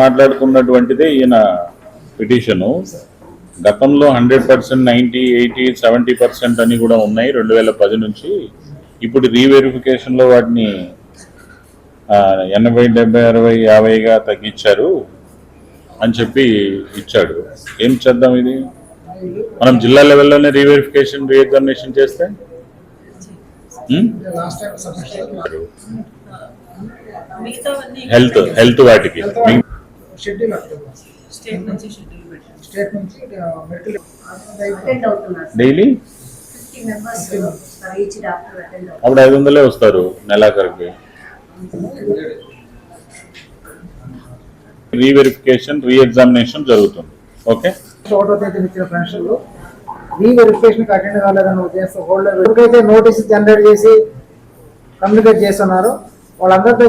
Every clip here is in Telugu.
మాట్లాడుకున్నటువంటిదే ఈయన పిటిషను. గతంలో hundred percent ninety eighty seventy percent అని కూడా ఉన్నాయి రెండు వేల పది నుంచి. ఇప్పుడు రీవెరిఫికేషన్లో వాటిని ఎనభై డెబ్బై అరవై యాభైగా తగ్గించారు అని చెప్పి ఇచ్చాడు. ఏం చేద్దాం ఇది? మనం జిల్లా లెవెల్లోనే రీవెరిఫికేషన్ రీఎగ్జామినేషన్ చేస్తే? హెల్త్ హెల్త్ వాటికి. షెడ్యూల్ స్టేట్ నుంచి షెడ్యూల్ డైలీ అప్పుడు ఐదు వందలే వస్తారు నెలాఖరికి. రీవెరిఫికేషన్ రీఎగ్జామినేషన్ జరుగుతుంది. ఓకే అటెండ్ ఉద్దేశం ఎవరికైతే నోటీస్ జనరేట్ చేసి కమ్యూనికేట్ చేస్తున్నారో వాళ్ళందరితో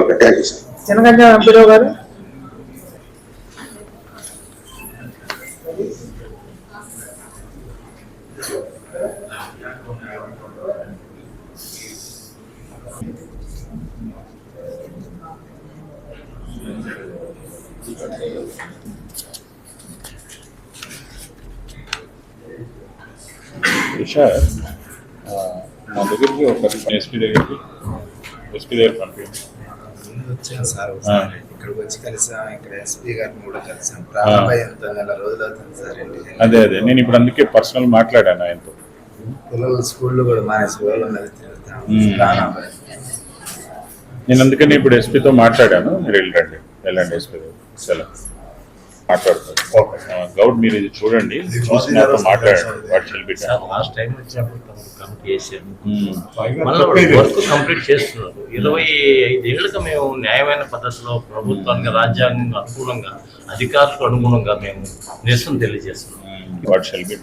okay thank you sir Chinaganja ఎంపీరావు గారు? విషా మా దగ్గరికి ఒక ఎస్పీ దగ్గరికి ఎస్పీ దగ్గర పంపించండి. ముందు వచ్చాను సార్. ఒకసారి. ఇక్కడికి వచ్చి కలిసాం ఇక్కడ ఎస్పీ గారిని కూడా కలిసాం. ప్రారంభ నెల రోజులు అవుతుంది సార్ అదే అదే. నేను ఇప్పుడు అందుకే పర్సనల్ మాట్లాడాను ఆయనతో. పిల్లలు స్కూల్లో కూడా మానేసి వాళ్ళు ఉన్నది తిరుగుతాం నేను అందుకని ఇప్పుడు ఎస్పీతో మాట్లాడాను. మీరు వెళ్ళండి. వెళ్ళండి ఎస్పీ సెలవు. మాట్లాడుతాను ఆ, గౌడ్ మీరు ఇది చూడండి. చూసి నాతో మాట్లాడండి. What shall be last time వచ్చినప్పుడు కమిటీ మళ్ళీ వర్క్ కంప్లీట్ చేస్తున్నారు. ఇరవై ఐదేళ్ళుగా మేము న్యాయమైన పద్ధతిలో ప్రభుత్వానికి రాజ్యాంగం అనుకూలంగా అధికారులకు అనుగుణంగా మేము నిరసన తెలియజేస్తున్నాం. వాట్ షెల్ బి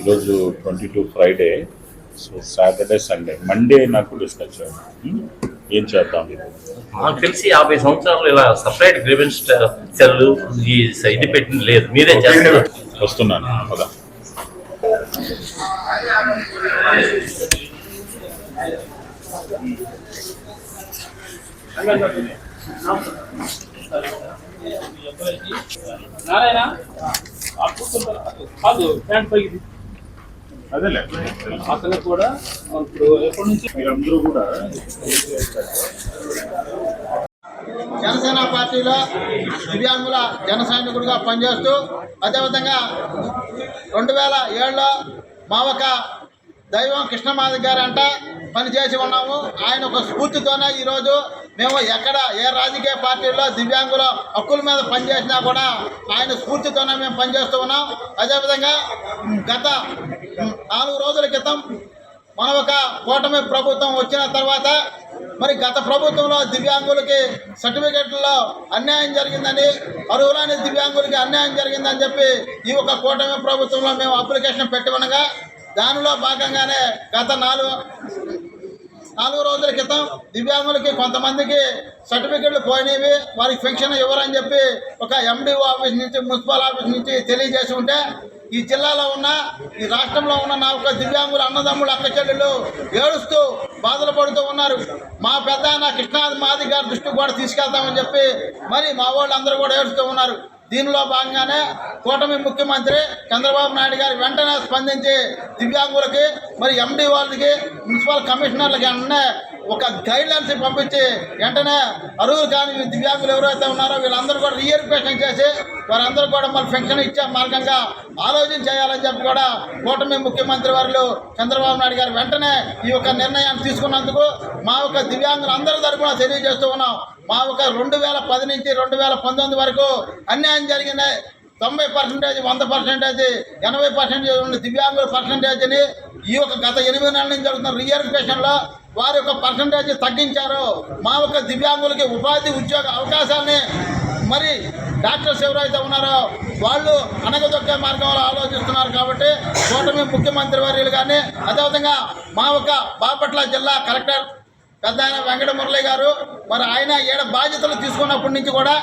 ఈరోజు twenty two Friday so Saturday Sunday Monday నాకు డిస్కస్ చేయండి. Hmm? ఏం చేద్దాం? మాకు తెలిసి యాభై సంవత్సరాలు ఇలా సపరేట్ గ్రీవెన్స్ సెల్ ఈ ఇది పెట్టింది. లేదు మీరే చేస్తారు. వస్తున్నాను. పద. నారాయణ? కాదు. ప్యాంట్ పైకి. అదేలే. అతను కూడా ఇప్పుడు ఎప్పటి నుంచి మీరందరూ కూడా జనసేన పార్టీలో దివ్యాంగుల జన సైనికుడిగా పనిచేస్తూ అదేవిధంగా రెండు వేల ఏడులో మా ఒక దైవం కృష్ణమాధవ్ గారు అంట పనిచేసి ఉన్నాము. ఆయన ఒక స్ఫూర్తితోనే ఈరోజు మేము ఎక్కడ ఏ రాజకీయ పార్టీలో దివ్యాంగుల హక్కుల మీద పనిచేసినా కూడా ఆయన స్ఫూర్తితోనే మేము పనిచేస్తూ ఉన్నాం. అదేవిధంగా గత నాలుగు రోజుల క్రితం మన ఒక కూటమి ప్రభుత్వం వచ్చిన తర్వాత మరి గత ప్రభుత్వంలో దివ్యాంగులకి సర్టిఫికెట్లలో అన్యాయం జరిగిందని అర్హులైన దివ్యాంగులకి అన్యాయం జరిగిందని చెప్పి ఈ ఒక కూటమి ప్రభుత్వంలో మేము అప్లికేషన్ పెట్టి ఉండగా దానిలో భాగంగానే గత నాలుగు నాలుగు రోజుల క్రితం దివ్యాంగులకి కొంతమందికి సర్టిఫికెట్లు పోయినవి వారికి పెన్షన్ ఇవ్వరని చెప్పి ఒక ఎండిఓ ఆఫీస్ నుంచి మున్సిపల్ ఆఫీస్ నుంచి తెలియజేసి ఉంటే ఈ జిల్లాలో ఉన్న ఈ రాష్ట్రంలో ఉన్న నా యొక్క దివ్యాంగుల అన్నదమ్ములు అక్క చెల్లెళ్ళు ఏడుస్తూ బాధలు పడుతూ ఉన్నారు. మా పెద్ద నా కృష్ణాది మాది గారి దృష్టికి కూడా తీసుకెళ్తామని చెప్పి మరి మా వాళ్ళు అందరూ కూడా ఏడుస్తూ ఉన్నారు. దీనిలో భాగంగానే కూటమి ముఖ్యమంత్రి చంద్రబాబు నాయుడు గారు వెంటనే స్పందించి దివ్యాంగులకి మరి ఎండి వాళ్ళకి మున్సిపల్ కమిషనర్లకి వెంటనే ఒక గైడ్ లైన్స్ పంపించి వెంటనే అరువులు కానీ దివ్యాంగులు ఎవరైతే ఉన్నారో వీళ్ళందరూ కూడా రీఎడ్యుకేషన్ చేసి వారందరూ కూడా మళ్ళీ పెన్షన్ ఇచ్చే మార్గంగా ఆలోచన చేయాలని చెప్పి కూడా కూటమి ముఖ్యమంత్రి వారు చంద్రబాబు నాయుడు గారు వెంటనే ఈ యొక్క నిర్ణయాన్ని తీసుకున్నందుకు మా యొక్క దివ్యాంగులందరి తరఫున తెలియజేస్తూ ఉన్నాం. మా ఒక రెండు వేల పది నుంచి రెండు వేల పంతొమ్మిది వరకు అన్యాయం జరిగింది. తొంభై పర్సెంటేజ్ వంద పర్సెంటేజ్ ఎనభై పర్సెంటేజ్ ఉన్న దివ్యాంగుల పర్సెంటేజ్ని ఈ యొక్క గత ఎనిమిది నెలల నుంచి జరుగుతున్న రీఎరిఫికేషన్లో వారి యొక్క పర్సంటేజ్ తగ్గించారు. మా యొక్క దివ్యాంగులకి ఉపాధి ఉద్యోగ అవకాశాలని మరి డాక్టర్స్ ఎవరైతే ఉన్నారో వాళ్ళు అనగదొక్కే మార్గంలో ఆలోచిస్తున్నారు కాబట్టి కూటమి ముఖ్యమంత్రి వర్యులు కానీ అదేవిధంగా మా యొక్క బాపట్ల జిల్లా కలెక్టర్ పెద్ద ఆయన వెంకట మురళి గారు మరి ఆయన ఏడ బాధ్యతలు తీసుకున్నప్పటి నుంచి కూడా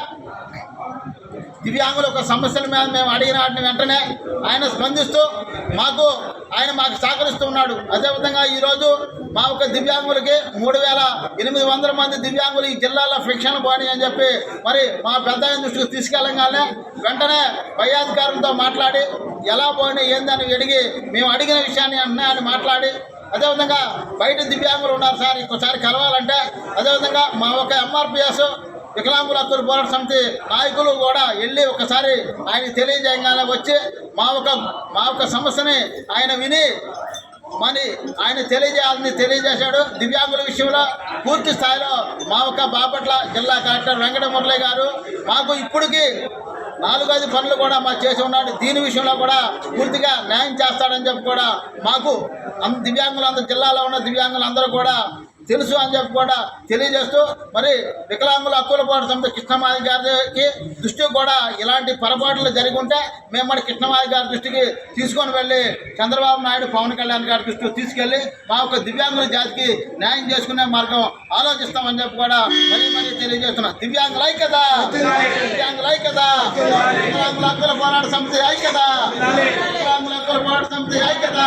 దివ్యాంగుల యొక్క సమస్యల మీద మేము అడిగిన వాటిని వెంటనే ఆయన స్పందిస్తూ మాకు ఆయన మాకు సహకరిస్తూ ఉన్నాడు. అదేవిధంగా ఈరోజు మా యొక్క దివ్యాంగులకి మూడు వేల ఎనిమిది వందల మంది దివ్యాంగులు ఈ జిల్లాలో శిక్షణ పోని అని చెప్పి మరి మా పెద్ద దృష్టికి తీసుకెళ్ళగానే వెంటనే పై అధికారులతో మాట్లాడి ఎలా పోయినా ఏందని అడిగి మేము అడిగిన విషయాన్ని అన్నీ ఆయన మాట్లాడి అదేవిధంగా బయట దివ్యాంగులు ఉన్నారు సార్ ఇంకోసారి కలవాలంటే అదేవిధంగా మా ఒక ఎంఆర్పిఎస్ వికలాంగుల హక్కుల పోరాట సమితి నాయకులు కూడా వెళ్ళి ఒకసారి ఆయన తెలియజేయగానే వచ్చి మా ఒక మా యొక్క సమస్యని ఆయన విని మరి ఆయన తెలియజేయాలని తెలియజేశాడు. దివ్యాంగుల విషయంలో పూర్తి స్థాయిలో మా యొక్క బాపట్ల జిల్లా కలెక్టర్ వెంకట మురళి గారు మాకు ఇప్పటికీ నాలుగైదు పనులు కూడా మాకు చేసి ఉన్నాడు. దీని విషయంలో కూడా పూర్తిగా న్యాయం చేస్తాడని చెప్పి కూడా మాకు అంద దివ్యాంగులందరూ జిల్లాలో ఉన్న దివ్యాంగులందరూ కూడా తెలుసు అని చెప్పి కూడా తెలియజేస్తూ మరి వికలాంగుల హక్కుల పోరాట సంస్థ కృష్ణమాది గారికి దృష్టికి కూడా ఇలాంటి పొరపాట్లు జరిగి ఉంటే మేము మన కృష్ణమాది గారి దృష్టికి తీసుకొని వెళ్ళి చంద్రబాబు నాయుడు పవన్ కళ్యాణ్ గారి దృష్టికి తీసుకెళ్ళి మా యొక్క దివ్యాంగుల జాతికి న్యాయం చేసుకునే మార్గం ఆలోచిస్తామని చెప్పి కూడా మరీ మరీ తెలియజేస్తున్నాం. దివ్యాంగులై కదా దివ్యాంగుల ఐక్యత! వికలాంగుల హక్కుల పోరాట సమితి ఐక్యత! వికలాంగుల హక్కుల పోరాట సమితి ఐక్యత!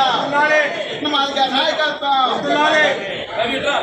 కృష్ణమాది గారి నాయకత్వం!